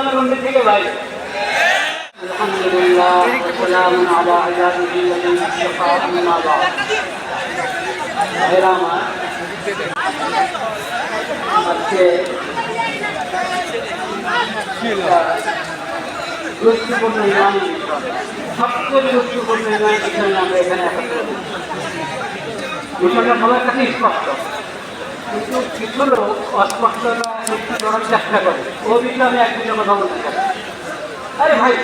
ইসলামের মন্দির থেকে বাইরে আলহামদুলিল্লাহ সালাম আলা আজাদিহি আল্লাযী ইসতাফা আম্মা বা'দ। ভাইরা আমার, আজকে গুরুত্বপূর্ণ ইমান সবচেয়ে গুরুত্বপূর্ণ ইমান বিষয় আমরা এখানে। বিষয়টা সবার কাছে স্পষ্ট। কিন্তু কিছু লোক অস্পষ্টতা চেষ্টা করে ও বিষয়ে আমি একদিনের কথা বলতে আরে ভাই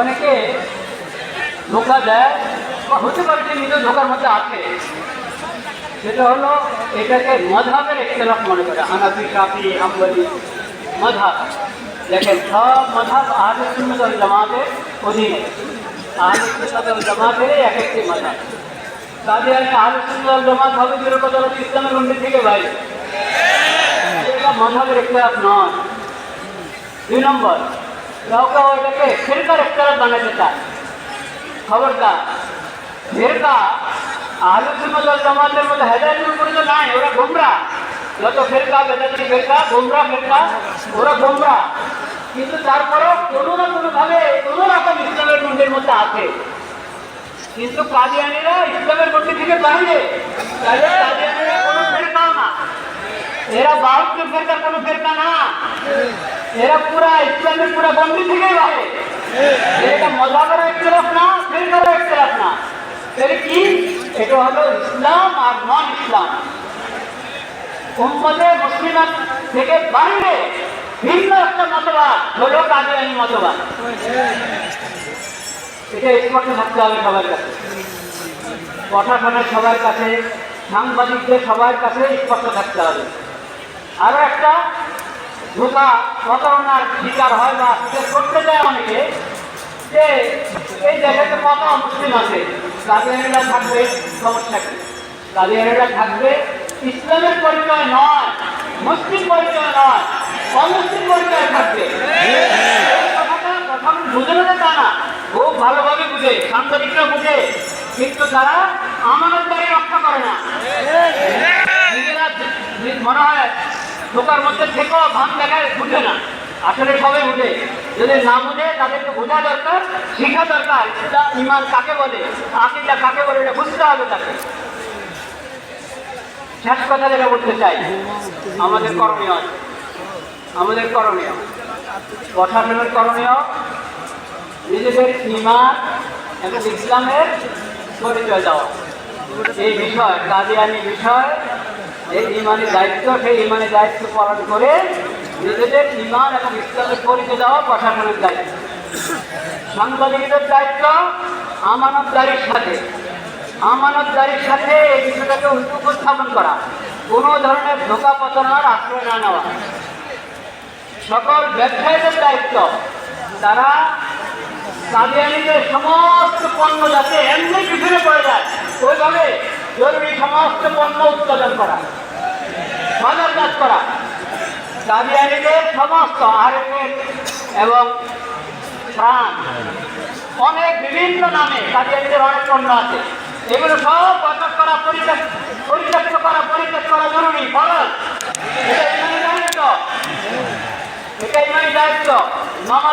অনেকে ধোকা দেয়, বা হতে পারে যে নিজের ধোকার মধ্যে আছে। সেটা হলো এটাকে মধাবের একতলাফ মনে করে। হানাফি কাফি হাম্বলি, মধাব। দেখেন, সব মধাব আহলে সুন্নাত জামাতের অধীনে। আহলে সুন্নাত জামাতের এক একটি মধাব। সুন্নাত ওয়াল জামাত হবে বিরোধতা ইসলামের মন্দির থেকে বাইরে এটা মধাবের একতলাফ নয়। দুই নম্বর কাউ কাউ এটাকে ফেরকার একতলাফ বানাতে চায়। খবরদার ফেরকা আলোচনা জামাতের মধ্যে হেদায়তের উপরে তো নাই, ওরা গোমরা। যত ফেরকা, বেদাতি ফেরকা, গোমরা, ফেরকা, ওরা গোমরা। কিন্তু তারপরেও কোনো না কোনো ভাবে কোনো রকম ইসলামের মন্দির মধ্যে আছে। কিন্তু কাদিয়ানিরা ইসলামের মন্দির থেকে বাইরে। কাদিয়ানিরা কোনো না। এরা বাউদ্দ ফেরকার কোনো ফেরকা না। এরা পুরা ইসলামের পুরা বন্দি থেকে বাইরে এটা মজাবের একতরফ না, ফেরকারও একতরফ না। তাহলে কি? এটা হলো ইসলাম আর নন ইসলাম উম্মতে মুসলিমাত থেকে বাইরে ভিন্ন একটা মতবাদ, হলো কাদিয়ানি মতবাদ। এটা স্পষ্ট থাকতে হবে সবার কাছে। প্রশাসনের সবার কাছে, সাংবাদিকদের সবার কাছে স্পষ্ট থাকতে হবে আরও একটা, ধোকা প্রতারণার শিকার হয় বা করতে যায় অনেকে, যে এই জায়গাতে কত মুসলিম আছে। কাদিয়ানিরা থাকবে, সমস্যা কি? কাদিয়ানিরা থাকবে, ইসলামের পরিচয় নয়, মুসলিম পরিচয় নয়, অমুসলিম পরিচয় থাকবে। কথাটা প্রথম বুঝে না তা না ভালোভাবে বুঝে, সাংবাদিকরা বুঝে, কিন্তু তারা আমানতদারি রক্ষা করে না। মনে হয় ঢোকার মধ্যে থেকেও ভান দেখায়, বুঝে না। আসলে সবাই বুঝে। যদি না বুঝে, তাদেরকে বোঝা দরকার, শেখা দরকার ইমান কাকে বলে, আকিদা কাকে বলে, এটা বুঝতে হবে তাকে। শেষ কথা যেটা বলতে চাই, আমাদের করণীয় আমাদের করণীয়। প্রশাসনের করণীয় নিজেদের ইমান এবং ইসলামের পরিচয় দেওয়া এই বিষয়, কাদিয়ানি বিষয়, এই ইমানের দায়িত্ব, সেই ইমানের দায়িত্ব পালন করে নিজেদের ইমান এবং ইসলামের পরিচয় দেওয়া প্রশাসনের দায়িত্ব। সাংবাদিকদের দায়িত্ব আমানতদারির সাথে। আমানতদারির সাথে এই বিষয়টাকে উপস্থাপন করা। কোনো ধরনের ধোকা পতনার আশ্রয় না নেওয়া। সকল ব্যবসায়ীদের দায়িত্ব, তারা কাদিয়ানিদের সমস্ত পণ্য যাতে এমনি পিছনে পড়ে যায়, ওইভাবে জরুরি সমস্ত পণ্য উৎপাদন করা বাজারজাত করা। কাদিয়ানিদের সমস্ত আর এবং প্রাণ অনেক বিভিন্ন নামে কাদিয়ানিদের অনেক পণ্য আছে। এগুলো সব প্রচার করা পরিত্যাগ পরিত্যক্ত করা পরিত্যাগ করা জরুরি ফরজ এটা ইমানি দায়িত্ব এটা ইমানি দায়িত্ব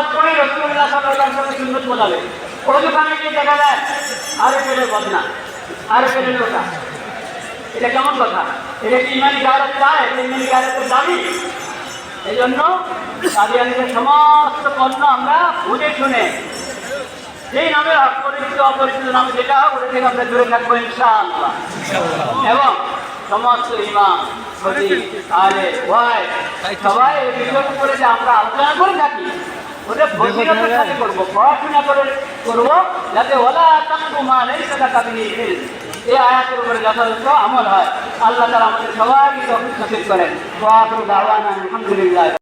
নামাজ পড়ে গিয়ে দেখা যায় আরে পেলে বদনা আরে পেলে ওটা এটা কেমন কথা? এটা কি ইমানি গায়রত চায়? এটা ইমানি গায়রতের দাবি? এই জন্য কাদিয়ানিদের সমস্ত পণ্য আমরা বুঝে শুনে যেই নামে হোক, পরিচিত অপরিচিত নাম যেটা ওটা থেকে আমরা দূরে থাকব ইনশাআল্লাহ। এবং সমস্ত ইমাম সবাই এই উপরে যে আমরা আলোচনা করে থাকি। ওটা ফজিলতের সাথে করব পড়াশোনা করে করব। যাতে ওলা তাকু মা নেই সেটা কাবিনী এই আয়াতের উপরে যথাযথ আমল হয়। আল্লাহ তালা আমাদের সবাইকে তফিক নসিব করেন। ওয়া আখিরু দাওয়ানা আলহামদুলিল্লাহ।